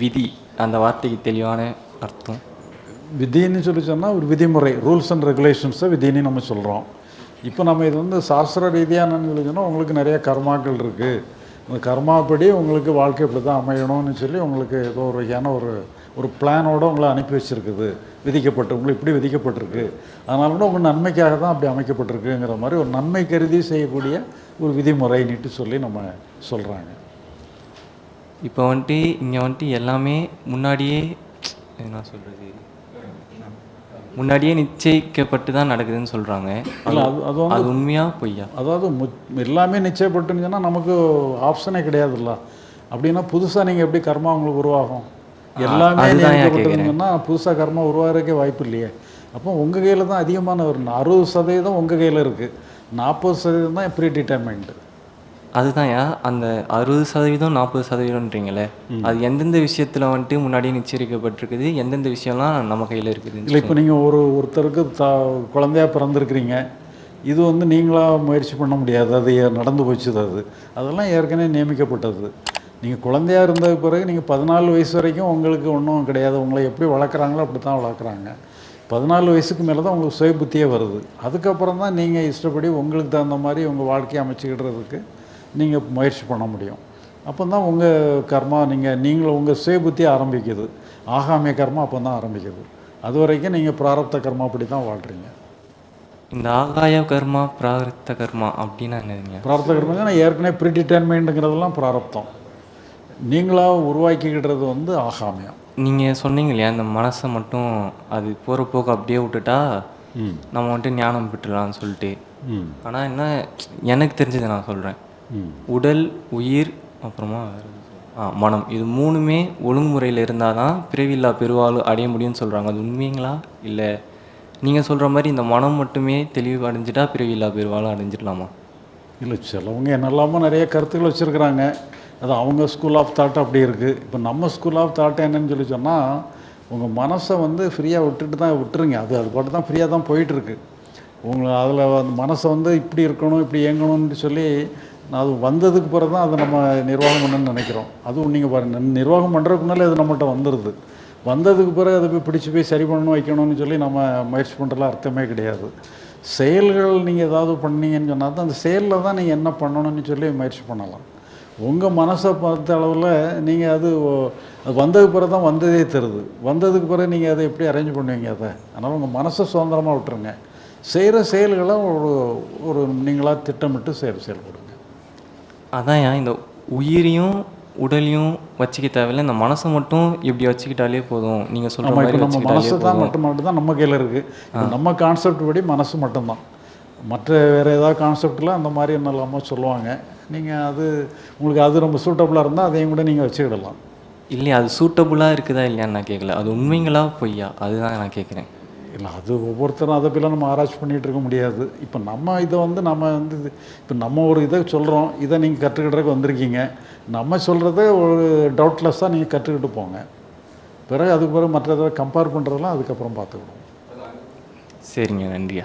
விதி அந்த வார்த்தைக்கு தெளிவான அர்த்தம். விதின்னு சொல்லி சொன்னால் ஒரு விதிமுறை ரூல்ஸ் அண்ட் ரெகுலேஷன்ஸை விதின்னு நம்ம சொல்கிறோம் இப்போ நம்ம இது வந்து சாஸ்திர ரீதியாக என்னன்னு சொல்லி சொன்னால் உங்களுக்கு நிறைய கர்மாக்கள் இருக்குது இந்த கர்மாப்படி உங்களுக்கு வாழ்க்கை இப்படி தான் அமையணும்னு சொல்லி உங்களுக்கு ஏதோ ஒரு வகையான ஒரு ஒரு பிளானோடு உங்களை அனுப்பி வச்சுருக்குது. விதிக்கப்பட்டு உங்களுக்கு இப்படி விதிக்கப்பட்டிருக்கு. அதனால கூட உங்கள் நன்மைக்காக தான் அப்படி அமைக்கப்பட்டிருக்குங்கிற மாதிரி ஒரு நன்மை கருதி செய்யக்கூடிய ஒரு விதிமுறைன்னுட்டு சொல்லி நம்ம சொல்கிறாங்க இப்போ வந்துட்டு இங்கே வந்துட்டு எல்லாமே முன்னாடியே என்ன சொல்கிறது முன்னாடியே நிச்சயிக்கப்பட்டு தான் நடக்குதுன்னு சொல்கிறாங்க அது அது வந்து அது உண்மையா பொய்யா? அதாவது மு எல்லாமே நிச்சயப்பட்டுன்னு நமக்கு ஆப்ஷனே கிடையாதுல்ல. அப்படின்னா புதுசாக நீங்கள் எப்படி கர்மா உங்களுக்கு உருவாகும்? எல்லாமே நியமிக்கப்பட்டிருந்தீங்கன்னா புதுசாக கர்மா உருவாகிறதுக்கே வாய்ப்பு இல்லையே. அப்போ உங்கள் கையில் தான் அதிகமான ஒரு அறுபது சதவீதம் உங்கள் கையில் இருக்குது நாற்பது சதவீதம் தான் ப்ரீ டிட்டர்மைண்டு அதுதான் அந்த அறுபது சதவீதம் நாற்பது சதவீதம்ன்றீங்களே அது எந்தெந்த விஷயத்தில் வந்துட்டு முன்னாடியே நிச்சயிக்கப்பட்டிருக்குது எந்தெந்த விஷயம்லாம் நம்ம கையில் இருக்குது? இல்லை இப்போ நீங்கள் ஒரு ஒருத்தருக்கு த குழந்தையா பிறந்திருக்கிறீங்க இது வந்து நீங்களாக முயற்சி பண்ண முடியாது அது நடந்து போச்சுது அது. அதெல்லாம் ஏற்கனவே நியமிக்கப்பட்டது. நீங்கள் குழந்தையா இருந்ததுக்கு பிறகு நீங்கள் பதினாலு வயசு வரைக்கும் உங்களுக்கு ஒன்றும் கிடையாது உங்களை எப்படி வளர்க்குறாங்களோ அப்படி தான் வளர்க்குறாங்க. பதினாலு வயசுக்கு மேலே தான் உங்களுக்கு சுய புத்தியே வருது. அதுக்கப்புறம் தான் நீங்கள் இஷ்டப்படி உங்களுக்கு தகுந்த மாதிரி உங்கள் வாழ்க்கையை அமைச்சிக்கிடுறதுக்கு நீங்கள் முயற்சி பண்ண முடியும். அப்போ தான் உங்கள் கர்மா நீங்கள் நீங்களும் உங்கள் சுய புத்தி ஆரம்பிக்குது. ஆகாமிய கர்மா அப்போ தான் ஆரம்பிக்குது. அது வரைக்கும் நீங்கள் பிராரப்த கர்மா அப்படி தான் வாழ்கிறீங்க இந்த ஆகாய கர்மா பிராகிருத்த கர்மா அப்படின்னா என்னதுங்க? பிராரப்த கர்மா நான் ஏற்கனவே ப்ரீடிட்டர்மெண்ட்டுங்கிறதெல்லாம் பிராரப்தம். நீங்களாக உருவாக்கிக்கிடுறது வந்து ஆகாமியம். நீங்கள் சொன்னீங்க இல்லையா இந்த மனசை மட்டும் அது போகிற போக்கு அப்படியே விட்டுட்டா ம். நம்ம வந்துட்டு ஞானம் பெற்றுலாம்னு சொல்லிட்டு. ஆனால் என்ன எனக்கு தெரிஞ்சதை நான் சொல்கிறேன் உடல் உயிர் அப்புறமா ஆ மனம். இது மூணுமே ஒழுங்குமுறையில் இருந்தால் தான் பிறவில்லா பெருவாள் அடைய முடியும்னு சொல்கிறாங்க அது உண்மைங்களா? இல்லை நீங்கள் சொல்கிற மாதிரி இந்த மனம் மட்டுமே தெளிவு அடைஞ்சிட்டா பிறவில்லா பெருவாள் அடைஞ்சிடலாமா? இல்லை சிலவங்க என்னெல்லாமோ நிறைய கருத்துக்கள் வச்சுருக்குறாங்க. அது அவங்க ஸ்கூல் ஆஃப் தாட் அப்படி இருக்குது இப்போ நம்ம ஸ்கூல் ஆஃப் தாட் என்னன்னு சொல்லி சொன்னால் உங்கள் மனசை வந்து ஃப்ரீயாக விட்டுட்டு தான் விட்டுருங்க. அது அது பாட்டு தான் ஃப்ரீயாக தான் போயிட்டுருக்கு உங்களை அதில் மனசை வந்து இப்படி இருக்கணும் இப்படி இயங்கணும்னு சொல்லி அது வந்ததுக்கு பிறகு தான் அதை நம்ம நிர்வாகம் பண்ணணும்னு நினைக்கிறோம். அதுவும் நீங்கள் பாருங்கள் நிர்வாகம் பண்ணுறதுக்குனால அது நம்மகிட்ட வந்துடுது வந்ததுக்கு பிறகு அதை போய் பிடிச்சி போய் சரி பண்ணணும் வைக்கணும்னு சொல்லி நம்ம முயற்சி பண்ணுறதுல அர்த்தமே கிடையாது. செயல்கள் நீங்கள் ஏதாவது பண்ணீங்கன்னு சொன்னால் தான் அந்த செயலில் தான் நீங்கள் என்ன பண்ணணும்னு சொல்லி முயற்சி பண்ணலாம். உங்கள் மனசை பார்த்த அளவில் நீங்கள் அது ஓ- அது வந்ததுக்கு பிறகு தான் வந்ததே தருது வந்ததுக்கு பிறகு நீங்கள் அதை எப்படி அரேஞ்ச் பண்ணுவீங்க அதை? அதனால் உங்கள் மனசை சுதந்திரமாக விட்டுருங்க. செய்கிற செயல்களை ஒரு ஒரு நீங்களாக திட்டமிட்டு செயல் செயல்படுங்க. அதான் ஏன் இந்த உயிரையும் உடலையும் வச்சுக்க தேவையில்ல. இந்த மனசை மட்டும் இப்படி வச்சுக்கிட்டாலே போதும். நீங்கள் சொல்கிற மாதிரி நம்ம மனசு தான் மட்டும் மட்டும் தான் நம்ம கையில் இருக்குது நம்ம கான்செப்ட் படி மனசு மட்டும்தான். மற்ற வேறு ஏதாவது கான்செப்டில் அந்த மாதிரி என்னெல்லாமோ சொல்லுவாங்க. நீங்கள் அது உங்களுக்கு அது ரொம்ப சூட்டபுளாக இருந்தால் அதையும் கூட நீங்கள் வச்சுக்கிடலாம். இல்லையா அது சூட்டபுளாக இருக்குதா இல்லையான்னு நான் கேட்கல அது உண்மைங்களா பொய்யா? அதுதான் நான் கேட்குறேன் இல்லை அது ஒவ்வொருத்தரும் அதை போல நம்ம ஆராய்ச்சி பண்ணிகிட்டு இருக்க முடியாது. இப்போ நம்ம இதை வந்து நம்ம வந்து இது- இப்போ நம்ம ஒரு இதை சொல்கிறோம் இதை நீங்கள் கற்றுக்கிட்டதுக்கு வந்திருக்கீங்க. நம்ம சொல்கிறத ஒரு டவுட்லெஸ்ஸாக நீங்கள் கற்றுக்கிட்டு போங்க. பிறகு அதுக்கு பிறகு மற்ற கம்பேர் பண்ணுறதெல்லாம் அதுக்கப்புறம் பார்த்துக்கணும் சரிங்க நன்றியா.